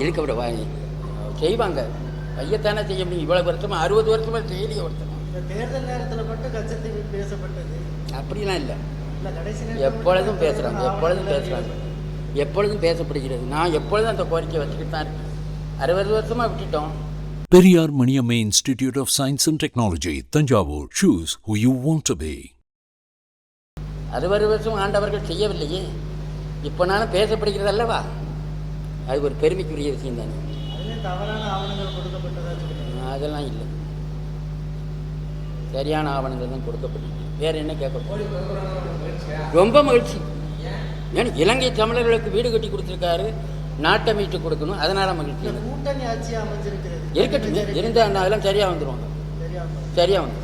இழுக்கப்பட வா செய்வாங்க? ஐயத்தானே செய்ய முடியும்? இவ்வளோ வருஷமா அறுபது வருஷமா செய்யலையே ஒருத்தர் தேர்தல் நேரத்தில் மட்டும் கச்சத்தீவு பேசப்பட்டது. அப்படிலாம் இல்லை. இல்லை கடைசி நேரத்துல எப்பொழுதும் பேசுகிறாங்க எப்பொழுதும் பேசுகிறாங்க எப்பொழுதும் பேசப்படுகிறது. நான் எப்பொழுதும் அந்த கோரிக்கை வச்சுக்கிட்டு தான் இருக்கேன். அறுபது வருஷமாக விட்டுட்டோம். Periyar Maniamma Institute of Science and Technology, Tanjavur. Choose who you want to be. அறுபது வருஷம் ஆண்டவர்கள் செய்யவில்லையே. இப்போனாலும் பேசப்படுகிறது அல்லவா அது ஒரு பெருமைக்குரிய விஷயம் தானே. அதெல்லாம் இல்லை. சரியான ஆவணங்கள் தான் கொடுக்கப்பட்டிருக்கு. வேற என்ன கேட்க ரொம்ப மகிழ்ச்சி. ஏன்னா இலங்கை தமிழர்களுக்கு வீடு கட்டி கொடுத்துருக்காரு நாட்டை மீட்டு கொடுக்கணும் அதனால மகிழ்ச்சி. இருக்கட்டும். இருந்தா அதெல்லாம் சரியா வந்துருவாங்க தெரியாம சரியா வந்துடும்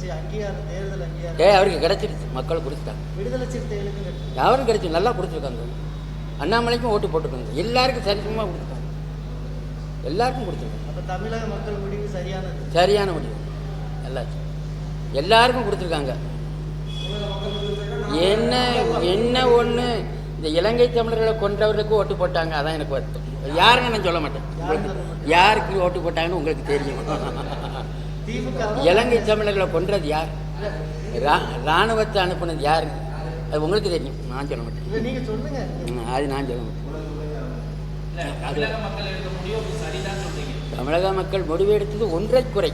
சீமான் வந்து நாம் தமிழர் கட்சி அங்கீகாரம் தேர்தல் ஏ அங்கீகாரம் அவருக்கு கிடைச்சிருச்சு. மக்கள் கொடுத்துட்டாங்க விடுதலை சிறுத்தைகளுக்கு. யாரும் கிடைச்சி நல்லா கொடுத்துருக்காங்க அண்ணாமலைக்கும் ஓட்டு போட்டுருக்காங்க. எல்லாருக்கும் சரிசமமாக கொடுத்துருக்காங்க எல்லாருக்கும் கொடுத்துருக்காங்க அப்ப தமிழக மக்கள் முடிவு சரியானது? சரியான முடிவு. எல்லாத்தையும் எல்லாருக்கும் கொடுத்துருக்காங்க என்ன என்ன ஒன்று இந்த இலங்கை தமிழர்களை கொன்றவர்களுக்கு ஓட்டு போட்டாங்க. அதான் எனக்கு வருத்தம். யாருன்னு நான் சொல்ல மாட்டேன்? யாருக்கு ஓட்டு போட்டாங்கன்னு உங்களுக்கு தெரியும். இலங்கை தமிழர்களை கொன்றது யார்? ரா- ராணுவத்தை அனுப்புனது யார்? அது உங்களுக்கு தெரியும். நான் சொல்ல மாட்டேன். அது நான் சொல்ல மாட்டேன். அது தமிழக மக்கள் முடிவு எடுத்தது ஒன்றை குறை.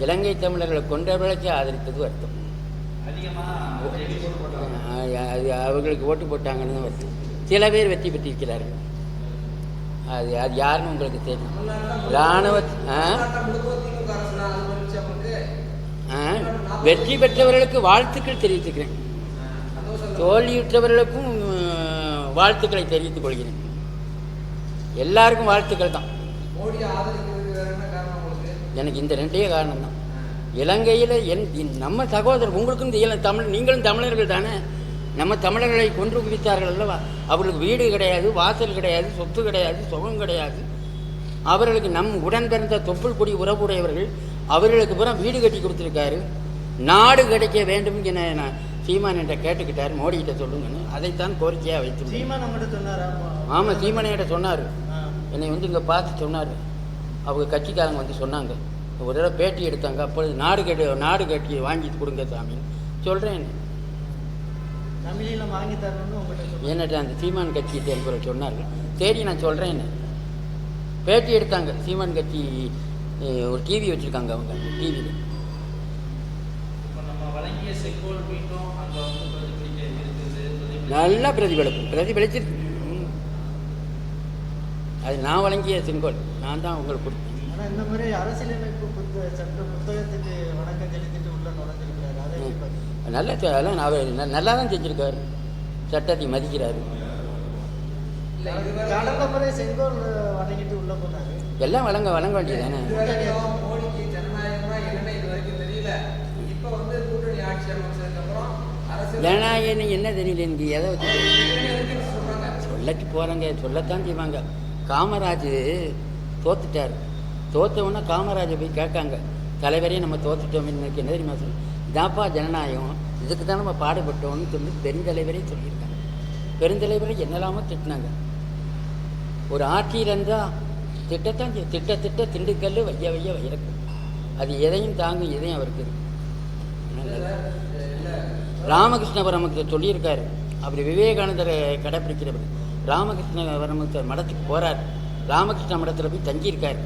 இலங்கை தமிழர்களை கொன்றவர்களுக்கு ஆதரித்தது வருத்தம். ஆ, அது அவர்களுக்கு ஓட்டு போட்டாங்கன்னு வருத்தம். சில பேர் வெற்றி பெற்றிருக்கிறார்கள். அது அது யாருன்னு உங்களுக்கு தெரியும். இராணுவ ஆ? ஆ, வெற்றி பெற்றவர்களுக்கு வாழ்த்துக்கள் தெரிவித்துக்கிறேன். தோல்வியுற்றவர்களுக்கும் வாழ்த்துக்களை தெரிவித்துக் கொள்கிறேன். எல்லாருக்கும் வாழ்த்துக்கள் தான். எனக்கு இந்த ரெண்டே காரணம் தான் இலங்கையில் என் நம்ம சகோதரர் உங்களுக்கும் தமிழ் நீங்களும் தமிழர்கள் தானே? நம்ம தமிழர்களை கொன்று குவித்தார்கள் அல்லவா? அவர்களுக்கு வீடு கிடையாது வாசல் கிடையாது சொத்து கிடையாது சுகம் கிடையாது. அவர்களுக்கு நம் உடன் பிறந்த தொப்புள் கொடி உறவுடையவர்கள் அவர்களுக்கு பூரா வீடு கட்டி கொடுத்துருக்காரு. நாடு கிடைக்க வேண்டும் என சீமான் என்ற கேட்டுக்கிட்டார். மோடி கிட்ட சொல்லுங்கன்னு. அதைத்தான் கோரிக்கையாக சொன்னாரா? ஆமாம் சீமானையிட்ட சொன்னார். என்னை வந்து இங்கே பார்த்து சொன்னார். அவங்க கட்சிக்காரங்க வந்து சொன்னாங்க. ஒரு தடவை பேட்டி எடுத்தாங்க. அப்பொழுது நாடு கட்டி நாடு கட்டி வாங்கி கொடுங்க சாமின்னு சொல்கிறேன் தமிழில் வாங்கி தரணும்னு உங்கள்கிட்ட சொல்லுங்க என்னட்ட அந்த சீமான் கட்சி என்பவர் சொன்னார்கள் சரி நான் சொல்கிறேன் பேட்டி எடுத்தாங்க. சீமான் கட்சி ஒரு டிவி வச்சுருக்காங்க அவங்க டிவியில் நல்லா பிரதிபலிக்கும் பிரதிபலிச்சிருக்கு. அது நான் வழங்கிய செங்கோல். நான் தான் உங்களுக்கு கொடுத்தேன். ஆனா இந்த மாதிரி அரசியலமைப்பு புத்த சட்ட புத்தகத்துக்கு வணக்கம் செலுத்திட்டு உள்ள நுழைஞ்சிருக்காரு அதை? நல்லா அதெல்லாம் நல்லா தான் செஞ்சுருக்காரு. சட்டத்தை மதிக்கிறாரு. கடந்த முறை செங்கோல் வணங்கிட்டு உள்ள போனாரு. எல்லாம் வழங்க வழங்க வேண்டியதானே மோடிக்கு ஜனநாயகமா என்னன்னு இது வரைக்கும் தெரியல. இப்ப வந்து கூட்டணி ஆட்சி அமைச்சதுக்கு அப்புறம் அரசு ஜனநாயகம் என்ன தெரியல எனக்கு? எதை வச்சு சொல்லட்டு போகிறாங்க சொல்லத்தான் செய்வாங்க. காமராஜ் தோத்துட்டார். தோத்தவொன்னே காமராஜை போய் கேட்காங்க தலைவரையும் நம்ம தோற்றுட்டோம் இன்னைக்கு என்ன தெரியுமா சொல்லி? இதாப்பா ஜனநாயகம். இதுக்கு தான் நம்ம பாடுபட்டோம்னு சொல்லி பெருந்தலைவரே சொல்லியிருக்காங்க. பெருந்தலைவரை என்னெல்லாமோ திட்டினாங்க. ஒரு ஆட்சியில் இருந்தால் திட்டத்தான் திட்ட திட்ட திண்டுக்கல் வைய வைய வைரக்கும் அது எதையும் தாங்கும் எதையும் அவருக்கு இருக்கு. ராமகிருஷ்ண சொல்லியிருக்காரு. அப்படி விவேகானந்தரை கடைப்பிடிக்கிறவர். ராமகிருஷ்ண மடத்துக்கு போகிறார் ராமகிருஷ்ண மடத்தில் போய் தங்கியிருக்கார்.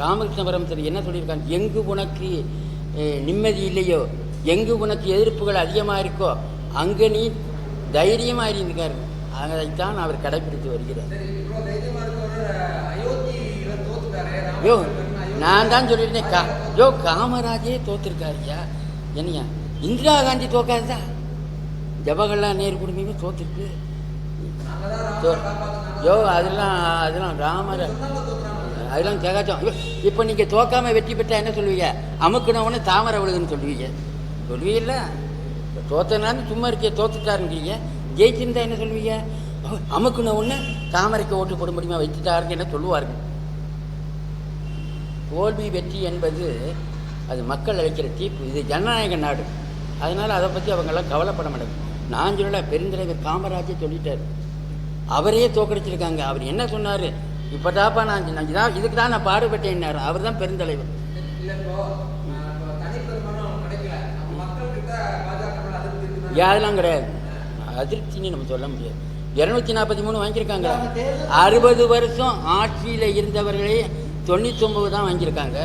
ராமகிருஷ்ண பரமஹம்சர் என்ன சொல்லியிருக்காங்க எங்கு உனக்கு நிம்மதி இல்லையோ? எங்கு உனக்கு எதிர்ப்புகள் அதிகமாக இருக்கோ அங்கே நீ தைரியமாக இருந்திருக்காரு அதைத்தான் அவர் கடைப்பிடித்து வருகிறார். யோ நான் தான் சொல்லியிருந்தேன் கா யோ காமராஜே தோத்துருக்காருயா? என்னையா? இந்திரா காந்தி தோக்காதா ஜவஹர்லால் நேரு குடும்பமே தோத்துருக்கு. யோ அதெல்லாம் அதெல்லாம் ராமர் அதெல்லாம் ஜெகாச்சம் இப்போ நீங்கள் தோக்காம வெற்றி பெற்றா என்ன சொல்லுவீங்க? அமுக்குனவொன்னு தாமரை விழுதுன்னு சொல்லுவீங்க. சொல்லுவீங்கல்ல? தோத்தனான்னு சும்மா இருக்கே தோத்துட்டாருன்றீங்க ஜெயிச்சிருந்தா என்ன சொல்லுவீங்க? அமுக்குன ஒன்று தாமரைக்கு ஓட்டு போட முடியுமா? வச்சுட்டாருன்னு என்ன சொல்லுவார்கள் தோல்வி வெற்றி என்பது அது மக்கள் அளிக்கிற தீர்ப்பு. இது ஜனநாயக நாடு. அதனால் அதை பற்றி அவங்கெல்லாம் கவலைப்பட மாட்டாங்க. நான் சொல்லல பெருந்தலைவர் காமராஜே சொல்லிட்டார். அவரே தோக்கடிச்சிருக்காங்க. அவர் என்ன சொன்னார்? இப்போதாப்பா நான் நான் இதான் இதுக்கு தான் நான் பாடுபட்டேன்னாரு. அவர் தான் பெருந்தலைவர் இப்போ இப்போ யாரெல்லாம் கிடையாது? அதிருப்தின்னு நம்ம சொல்ல முடியாது. இரநூத்தி நாற்பத்தி மூணு வாங்கியிருக்காங்க அறுபது வருஷம் ஆட்சியில் இருந்தவர்களே தொண்ணூத்தொம்பது தான் வாங்கியிருக்காங்க.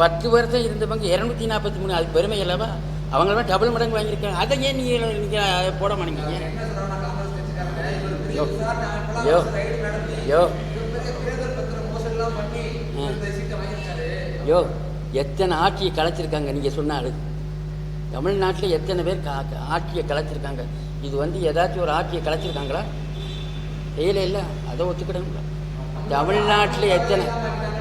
பத்து வருஷம் இருந்தவங்க இரநூத்தி நாற்பத்தி மூணு அது பெருமை அல்லவா? அவங்களாம் டபுள் மடங்கு வாங்கியிருக்காங்க. அதை ஏன் நீங்கள் நீங்கள் போட மாட்டேங்க என்ன சொல்றாங்கன்னா காங்கிரஸ் கட்சிக்காரங்க இவர் பெரிய யோ. யோ. யோ. யோ எத்தனை ஆட்சியை கலைச்சிருக்காங்க நீங்கள் சொன்ன ஆளு தமிழ்நாட்டில் எத்தனை பேர் கா ஆட்சியை கலைச்சிருக்காங்க? இது வந்து ஏதாச்சும் ஒரு ஆட்சியை கலைச்சிருக்காங்களா? செய்யலை இல்லை. அதை ஒத்துக்கிடுங்களா தமிழ்நாட்டில் எத்தனை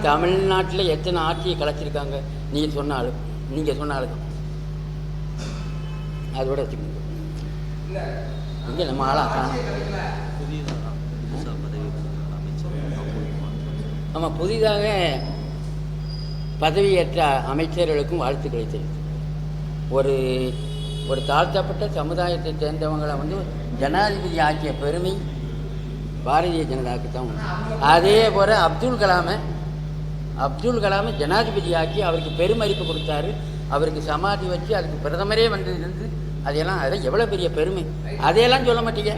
தமிழ்நாட்டில் எத்தனை ஆட்சியை கலைச்சிருக்காங்க? நீங்கள் சொன்ன ஆளு நீங்கள் சொன்ன ஆளு அதோட வச்சுக்கோங்க. இங்கே நம்ம ஆளாக ஆமாம் புதிதாக பதவியேற்ற அமைச்சர்களுக்கும் வாழ்த்துக்களை தெரிவித்து ஒரு ஒரு தாழ்த்தப்பட்ட சமுதாயத்தை சேர்ந்தவங்களை வந்து ஜனாதிபதி ஆக்கிய பெருமை பாரதிய ஜனதாவுக்கு தான் உண்டு. அதே போல் அப்துல் கலாமை அப்துல் கலாமை ஜனாதிபதி ஆக்கி அவருக்கு பெருமதிப்பு கொடுத்தாரு. அவருக்கு சமாதி வச்சு அதுக்கு பிரதமரே வந்து இருந்து அதையெல்லாம் அதெல்லாம் எவ்வளோ பெரிய பெருமை? அதையெல்லாம் சொல்ல மாட்டீங்க.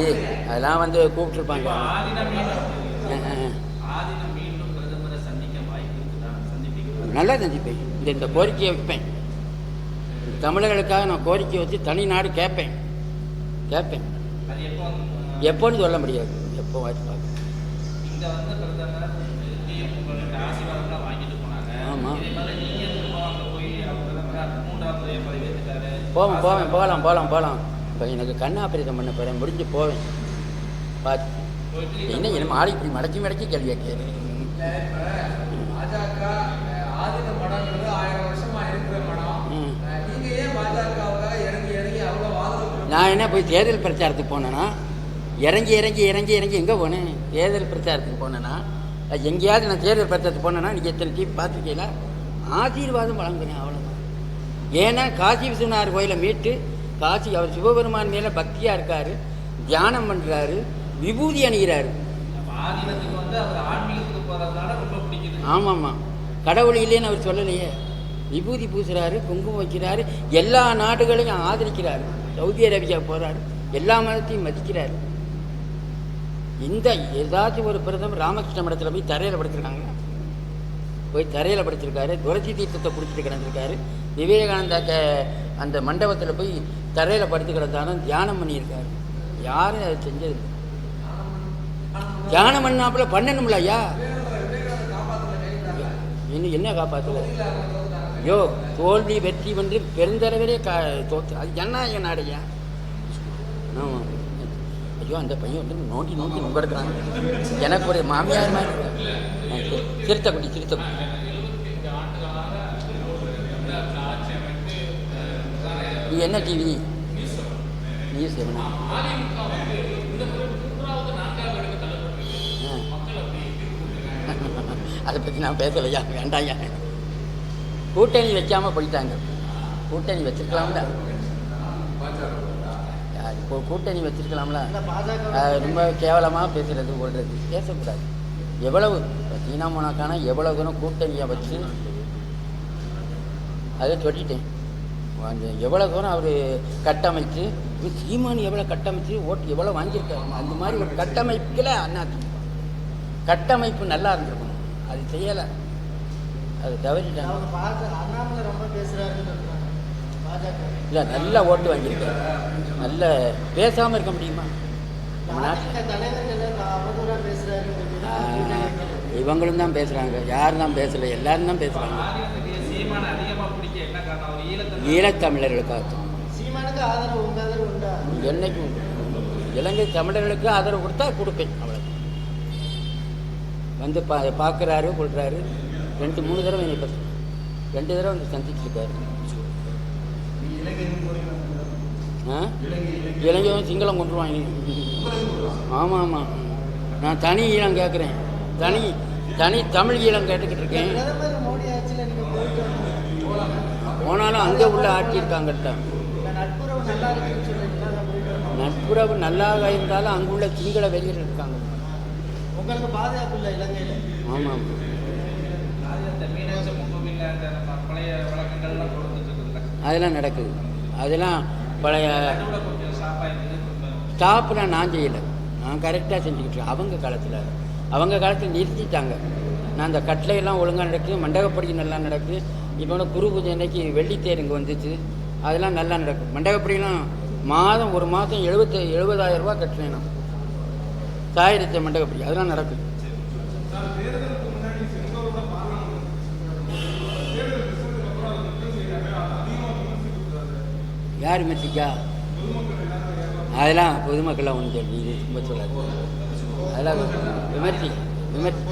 ஏ அதெல்லாம் வந்து கூப்பிட்டுருப்பாங்க. நல்லா சந்திப்பேன். இந்த இந்த கோரிக்கையை வைப்பேன். தமிழர்களுக்காக நான் கோரிக்கை வச்சு தனி நாடு கேட்பேன். கேட்பேன். எப்போன்னு சொல்ல முடியாது. எப்போ வாய்ப்பு பார்க்க இங்க வந்து பிரதமர் இங்கேயும் உங்கள்கிட்ட ஆசீர்வாதம்லாம் வாங்கிட்டு போனாங்க ஆமா. இதே மாதிரி நீங்க திரும்ப அங்க போய் அவர் பிரதமர் மூன்றாவது முறையா பதவியேற்றுட்டாரு போவேன் போவேன் போகலாம் போகலாம் போகலாம். இப்போ எனக்கு கண் ஆபரேஷன் பண்ண போகிறேன் முடிஞ்சு போவேன். பார்த்து என்ன என்ன ஆளு இப்படி மடக்கி மடக்கி கேள்வி கேள்வி நான் என்ன போய் தேர்தல் பிரச்சாரத்துக்கு போனேன்னா இறங்கி இறங்கி இறங்கி இறங்கி எங்கே போனேன்? தேர்தல் பிரச்சாரத்துக்கு போனேன்னா எங்கேயாவது நான் தேர்தல் பிரச்சாரத்துக்கு போனேன்னா நீங்கள் எத்தனை டீம் பார்த்துருக்கீங்களா? ஆசீர்வாதம் வழங்குறேன் அவ்வளோ ஏன்னா காசி விஸ்வநாதர் கோயிலை மீட்டு காசி அவர் சிவபெருமான் மேலே பக்தியாக இருக்கார் தியானம் பண்ணுறாரு விபூதி அணிகிறாரு. ஆமாம் ஆமாம் அவர் ஆமாம்மா. கடவுள் இல்லைன்னு அவர் சொல்லலையே. விபூதி பூசுகிறாரு குங்குமம் வைக்கிறாரு எல்லா நாடுகளையும் ஆதரிக்கிறார். சவுதி அரேபியா போகிறாரு எல்லா மதத்தையும் மதிக்கிறாரு. இந்த ஏதாச்சும் ஒரு பிரதமர் ராமகிருஷ்ண மடத்தில் போய் தரையில் படுத்துருக்காங்க போய் தரையில் படிச்சிருக்காரு துளசி தீர்த்தத்தை குடிச்சிட்டு கிடந்திருக்காரு. விவேகானந்தா க அந்த மண்டபத்தில் போய் தரையில் படுத்து கிடந்தாலும் தியானம் பண்ணியிருக்காரு. யாரும் அதை செஞ்சது தியானம் பண்ணாப்புல பண்ணணும்ல ஐயா. இன்னும் என்ன காப்பாற்றல ஐயோ தோல்வி வெற்றி வந்து பெருந்தளவிலே கா தோத்து அது என்ன என் நாடையா ஆமாம் ஐயோ அந்த பையன் வந்து நோண்டி நோண்டி நுங்கடுக்கிறான் எனக்கு ஒரு மாமியார் மாதிரி திருத்தக்குடி திருத்தக்குடி. சிறுத்தைக்குடி நீ என்ன டிவி நியூஸ் என்ன அதை பற்றி நான் பேசலையா? வேண்டாயா? கூட்டணி வைக்காமல் போயிட்டாங்க. கூட்டணி வச்சிருக்கலாம்ல இப்போ கூட்டணி வச்சிருக்கலாம்ல. ரொம்ப கேவலமாக பேசுறது போடுறது பேசக்கூடாது. எவ்வளவு சீனா மோனாக்கான எவ்வளவு தூரம் கூட்டணியை வச்சு அதை சொல்லிட்டேன் அந்த எவ்வளோ தூரம் அவர் கட்டமைச்சு சீமான் எவ்வளோ கட்டமைச்சு ஓட்டு எவ்வளோ வாங்கியிருக்காரு? அந்த மாதிரி ஒரு கட்டமைப்பில் அண்ணா கட்டமைப்பு நல்லா இருந்திருக்கணும் அது செய்யலை. அது தவறிட்டாங்க. இல்லை நல்லா ஓட்டு வாங்கியிருக்காரு நல்ல பேசாமல் இருக்க முடியுமா? நம்ம நாட்டில் இவங்களும் தான் பேசுகிறாங்க யாரும் தான் பேசலை எல்லாரும் தான் பேசுகிறாங்க ஆதீனத்துக்கு ஈழத்தமிழர்களுக்காக என்னைக்கும் இலங்கை தமிழர்களுக்கு ஆதரவு கொடுத்தா கொடுப்பேன் அவ்வளோ வந்து பா பார்க்குறாரு கொள்கிறாரு ரெண்டு மூணு தடவை என்னை பேச ரெண்டு தடவை வந்து சந்திச்சிருக்காரு. இலங்கையும் சிங்களம் கொண்டுருவாங்க. ஆமாம் ஆமாம் நான் தனி ஈழம் கேட்குறேன் தனி தனி தமிழ் ஈழம் கேட்டுக்கிட்டு இருக்கேன். வந்தீங்க அங்கே உள்ள ஆட்சியிருக்காங்கள்ட்ட இந்த நட்புறவு நல்லாக இருந்தாலும் அங்குள்ள சிங்கள வெளியில் இருக்காங்க. உங்களுக்கு பாதுகாப்பு இல்லை இலங்கையில்? ஆமாம் பழைய வழக்கங்கள்லாம் இருக்குல்ல அதெல்லாம் நடக்குது. அதெல்லாம் பழைய ஸ்டாப்லாம் நான் செய்யலை. நான் கரெக்டாக செஞ்சுக்கிட்டு அவங்க காலத்தில். அவங்க காலத்தில் நிறுத்திட்டாங்க. நான் அந்த கட்டளையெல்லாம் ஒழுங்காக நடக்குது. மண்டகப்படி நல்லா நடக்குது. இப்போ வந்து குரு பூஜை அன்னைக்கு வெள்ளித்தேர் இங்கே வந்துச்சு. அதெல்லாம் நல்லா நடக்கும் மண்டகப்படியெல்லாம் மாதம் ஒரு மாதம் எழுபத்தி எழுபதாயிரம் ரூபா கட்டினேன் நான். சாயிரத்தை மண்டகப்படி. அதெல்லாம் நடக்குது. யார் மெச்சிக்கா அதெல்லாம் பொதுமக்கள்லாம் ஒன்று சொல்லி இது சும்மா சொல்லாது அதெல்லாம் விமர்சி விமர்சி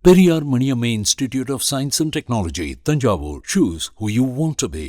Periyar Maniamma Institute of Science and Technology, Tanjavur. Choose who you want to be.